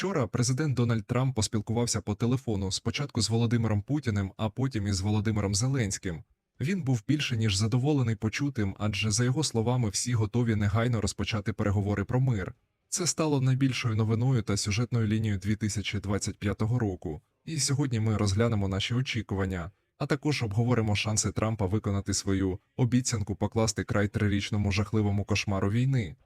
Вчора президент Дональд Трамп поспілкувався по телефону спочатку з Володимиром Путіним, а потім із Володимиром Зеленським. Він був більше ніж задоволений почутим, адже за його словами всі готові негайно розпочати переговори про мир. Це стало найбільшою новиною та сюжетною лінією 2025 року. І сьогодні ми розглянемо наші очікування, а також обговоримо шанси Трампа виконати свою обіцянку покласти край трирічному жахливому кошмару війни.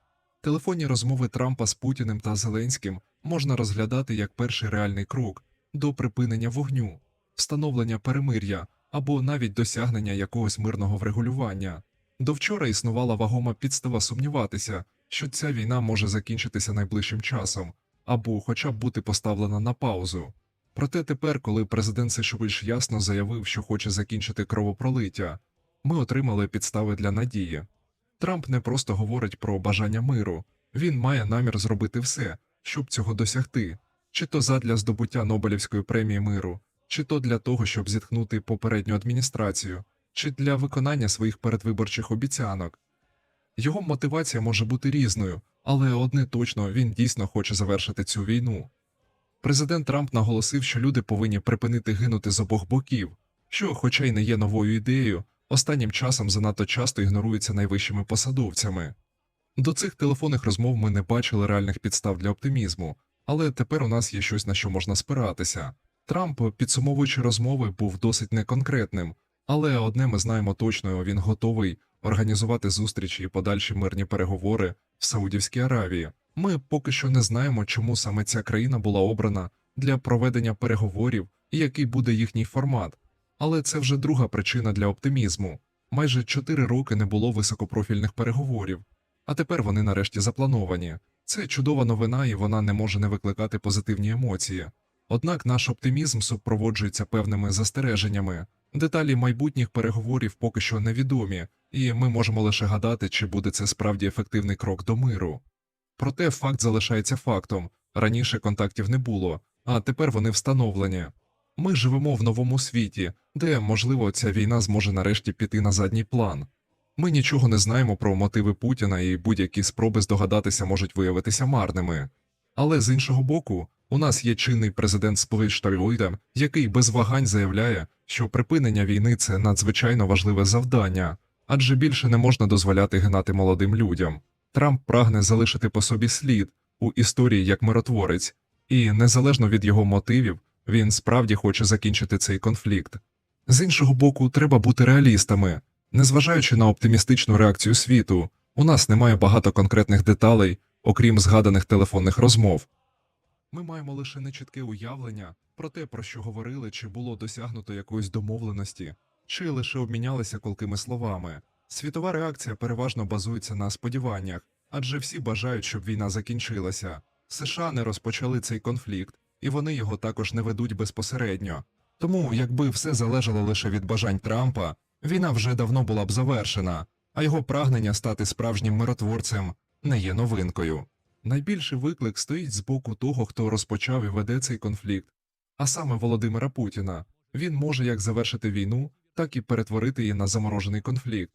Телефонні розмови Трампа з Путіним та Зеленським можна розглядати як перший реальний крок до припинення вогню, встановлення перемир'я або навіть досягнення якогось мирного врегулювання. До вчора існувала вагома підстава сумніватися, що ця війна може закінчитися найближчим часом, або хоча б бути поставлена на паузу. Проте тепер, коли президент Сишович ясно заявив, що хоче закінчити кровопролиття, ми отримали підстави для надії. Трамп не просто говорить про бажання миру, він має намір зробити все, щоб цього досягти, чи то задля здобуття Нобелівської премії миру, чи то для того, щоб зітхнути попередню адміністрацію, чи для виконання своїх передвиборчих обіцянок. Його мотивація може бути різною, але одне точно він дійсно хоче завершити цю війну. Президент Трамп наголосив, що люди повинні припинити гинути з обох боків, що, хоча й не є новою ідеєю, останнім часом занадто часто ігнорується найвищими посадовцями. До цих телефонних розмов ми не бачили реальних підстав для оптимізму, але тепер у нас є щось на що можна спиратися. Трамп, підсумовуючи розмови, був досить неконкретним, але одне ми знаємо точно він готовий організувати зустрічі і подальші мирні переговори в Саудівській Аравії. Ми поки що не знаємо, чому саме ця країна була обрана для проведення переговорів і який буде їхній формат. Але це вже друга причина для оптимізму. Майже чотири роки не було високопрофільних переговорів, а тепер вони нарешті заплановані. Це чудова новина, і вона не може не викликати позитивні емоції. Однак наш оптимізм супроводжується певними застереженнями. Деталі майбутніх переговорів поки що невідомі, і ми можемо лише гадати, чи буде це справді ефективний крок до миру. Проте факт залишається фактом раніше контактів не було, а тепер вони встановлені. Ми живемо в новому світі, де, можливо, ця війна зможе нарешті піти на задній план. Ми нічого не знаємо про мотиви Путіна і будь-які спроби здогадатися можуть виявитися марними. Але з іншого боку, у нас є чинний президент Штатів, який без вагань заявляє, що припинення війни це надзвичайно важливе завдання, адже більше не можна дозволяти гинати молодим людям. Трамп прагне залишити по собі слід у історії як миротворець, і незалежно від його мотивів, він справді хоче закінчити цей конфлікт. З іншого боку, треба бути реалістами. Незважаючи на оптимістичну реакцію світу, у нас немає багато конкретних деталей, окрім згаданих телефонних розмов. Ми маємо лише нечітке уявлення про те, про що говорили, чи було досягнуто якоїсь домовленості, чи лише обмінялися колкими словами. Світова реакція переважно базується на сподіваннях, адже всі бажають, щоб війна закінчилася. США не розпочали цей конфлікт, і вони його також не ведуть безпосередньо. Тому, якби все залежало лише від бажань Трампа, війна вже давно була б завершена, а його прагнення стати справжнім миротворцем не є новинкою. Найбільший виклик стоїть з боку того, хто розпочав і веде цей конфлікт, а саме Володимира Путіна. Він може як завершити війну, так і перетворити її на заморожений конфлікт.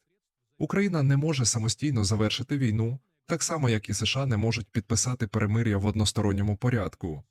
Україна не може самостійно завершити війну, так само як і США не можуть підписати перемир'я в односторонньому порядку.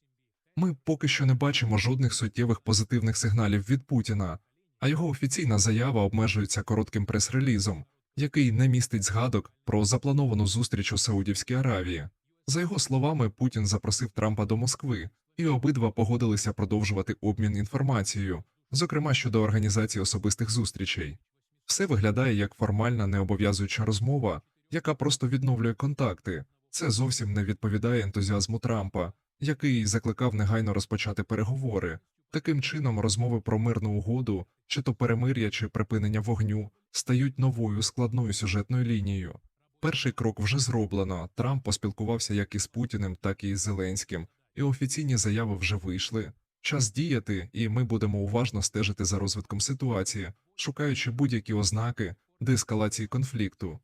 Ми поки що не бачимо жодних суттєвих позитивних сигналів від Путіна, а його офіційна заява обмежується коротким прес-релізом, який не містить згадок про заплановану зустріч у Саудівській Аравії. За його словами, Путін запросив Трампа до Москви, і обидва погодилися продовжувати обмін інформацією, зокрема щодо організації особистих зустрічей. Все виглядає як формальна необов'язуюча розмова, яка просто відновлює контакти. Це зовсім не відповідає ентузіазму Трампа, який закликав негайно розпочати переговори. Таким чином, розмови про мирну угоду, чи то перемир'я, чи припинення вогню, стають новою складною сюжетною лінією. Перший крок вже зроблено. Трамп поспілкувався як із Путіним, так і з Зеленським, і офіційні заяви вже вийшли. Час діяти, і ми будемо уважно стежити за розвитком ситуації, шукаючи будь-які ознаки деескалації конфлікту.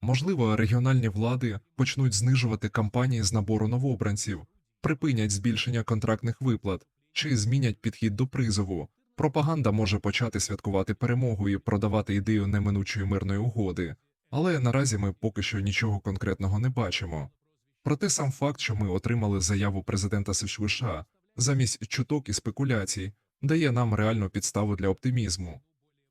Можливо, регіональні влади почнуть знижувати кампанії з набору новобранців, припинять збільшення контрактних виплат чи змінять підхід до призову. Пропаганда може почати святкувати перемогу і продавати ідею неминучої мирної угоди, але наразі ми поки що нічого конкретного не бачимо. Проте сам факт, що ми отримали заяву президента США замість чуток і спекуляцій, дає нам реальну підставу для оптимізму.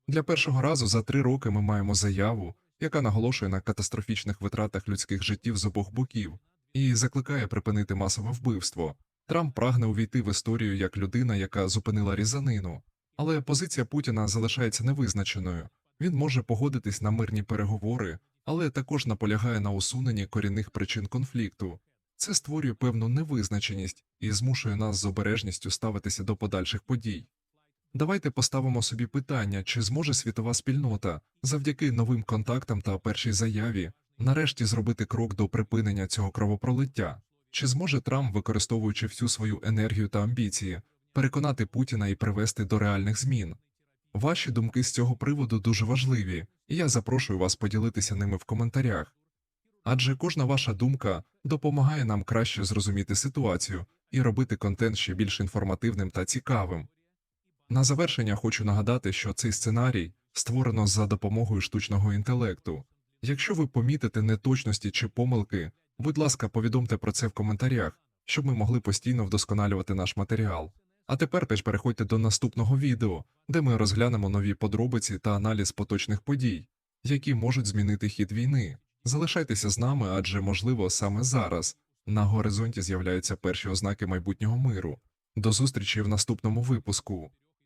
Для першого разу за три роки ми маємо заяву, яка наголошує на катастрофічних витратах людських життів з обох боків і закликає припинити масове вбивство. Трамп прагне увійти в історію як людина, яка зупинила різанину, але позиція Путіна залишається невизначеною. Він може погодитись на мирні переговори, але також наполягає на усуненні корінних причин конфлікту. Це створює певну невизначеність і змушує нас з обережністю ставитися до подальших подій. Давайте поставимо собі питання, чи зможе світова спільнота завдяки новим контактам та першій заяві нарешті зробити крок до припинення цього кровопролиття? Чи зможе Трамп, використовуючи всю свою енергію та амбіції, переконати Путіна і привести до реальних змін? Ваші думки з цього приводу дуже важливі, і я запрошую вас поділитися ними в коментарях. Адже кожна ваша думка допомагає нам краще зрозуміти ситуацію і робити контент ще більш інформативним та цікавим. На завершення хочу нагадати, що цей сценарій створено за допомогою штучного інтелекту. Якщо ви помітите неточності чи помилки, будь ласка, повідомте про це в коментарях, щоб ми могли постійно вдосконалювати наш матеріал. А тепер теж переходьте до наступного відео, де ми розглянемо нові подробиці та аналіз поточних подій, які можуть змінити хід війни. Залишайтеся з нами, адже, можливо, саме зараз на горизонті з'являються перші ознаки майбутнього миру. До зустрічі в наступному випуску.